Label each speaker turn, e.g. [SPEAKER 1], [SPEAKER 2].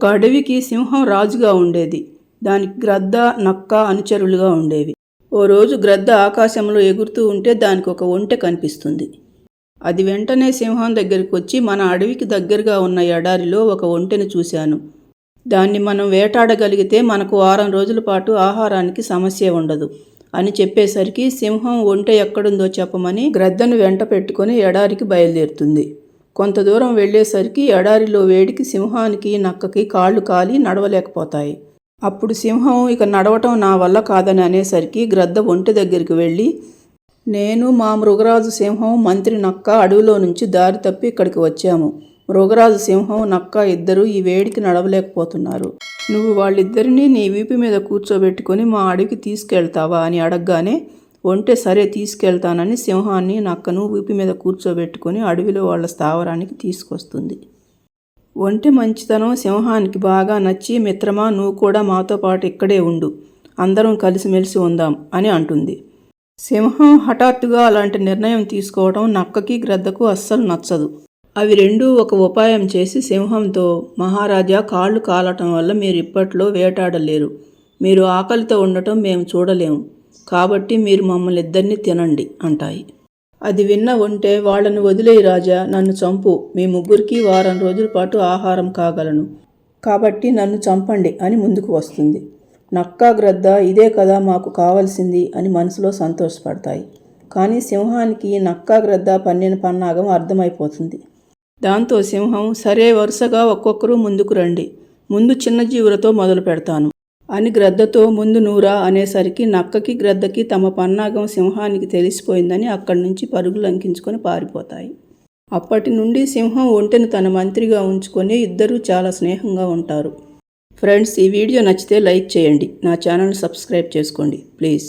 [SPEAKER 1] ఒక అడవికి సింహం రాజుగా ఉండేది. దానికి గ్రద్ద నక్క అనుచరులుగా ఉండేవి. ఓ రోజు గ్రద్ద ఆకాశంలో ఎగురుతూ ఉంటే దానికి ఒక ఒంటె కనిపిస్తుంది. అది వెంటనే సింహం దగ్గరికి వచ్చి మన అడవికి దగ్గరగా ఉన్న ఎడారిలో ఒక ఒంటెను చూశాను. దాన్ని మనం వేటాడగలిగితే మనకు వారం రోజుల పాటు ఆహారానికి సమస్య ఉండదు అని చెప్పేసరికి సింహం ఒంటె ఎక్కడుందో చెప్పమని గ్రద్దను వెంట పెట్టుకొని ఎడారికి బయలుదేరుతుంది. కొంత దూరం వెళ్ళేసరికి ఎడారిలో వేడికి సింహానికి నక్కకి కాళ్ళు కాలి నడవలేకపోతాయి. అప్పుడు సింహం ఇక నడవటం నా వల్ల కాదని అనేసరికి గ్రద్ద ఒంటి దగ్గరికి వెళ్ళి నేను మా మృగరాజు సింహం మంత్రి నక్క అడవిలో నుంచి దారి తప్పి ఇక్కడికి వచ్చాము. మృగరాజు సింహం నక్క ఇద్దరు ఈ వేడికి నడవలేకపోతున్నారు. నువ్వు వాళ్ళిద్దరినీ నీ వీపు మీద కూర్చోబెట్టుకొని మా అడవికి తీసుకెళ్తావా? అని అడగగానే ఒంటె సరే తీసుకెళ్తానని సింహాన్ని నక్కను ఊపి మీద కూర్చోబెట్టుకొని అడవిలో వాళ్ళ స్థావరానికి తీసుకొస్తుంది. ఒంటె మంచితనం సింహానికి బాగా నచ్చి మిత్రమా నువ్వు కూడా మాతో పాటు ఇక్కడే ఉండు. అందరం కలిసిమెలిసి ఉందాం అని అంటుంది. సింహం హఠాత్తుగా అలాంటి నిర్ణయం తీసుకోవడం నక్కకి గ్రద్దకు అస్సలు నచ్చదు. అవి రెండూ ఒక ఉపాయం చేసి సింహంతో మహారాజా కాళ్ళు కాలటం వల్ల మీరు ఇప్పట్లో వేటాడలేరు. మీరు ఆకలితో ఉండటం మేము చూడలేము. కాబట్టి మీరు మమ్మల్ని ఇద్దరిని తినండి అంటాయి. అది విన్న ఉంటే వాళ్ళని వదిలేయి రాజా నన్ను చంపు. మీ ముగ్గురికి వారం రోజుల పాటు ఆహారం కాగలను. కాబట్టి నన్ను చంపండి అని ముందుకు వస్తుంది. నక్కా గ్రద్ద ఇదే కదా మాకు కావలసింది అని మనసులో సంతోషపడతాయి. కానీ సింహానికి నక్కా గ్రద్ద పన్నెన పన్నాగం అర్థమైపోతుంది. దాంతో సింహం సరే వరుసగా ఒక్కొక్కరు ముందుకు రండి. ముందు చిన్న జీవులతో మొదలు పెడతాను. అని గ్రద్దతో ముందు నూరా అనేసరికి నక్కకి గ్రద్దకి తమ పన్నాగం సింహానికి తెలిసిపోయిందని అక్కడి నుంచి పరుగులు లంకించుకొని పారిపోతాయి. అప్పటి నుండి సింహం ఒంటెను తన మంత్రిగా ఉంచుకొని ఇద్దరూ చాలా స్నేహంగా ఉంటారు. ఫ్రెండ్స్ ఈ వీడియో నచ్చితే లైక్ చేయండి. నా ఛానల్ సబ్స్క్రైబ్ చేసుకోండి. ప్లీజ్.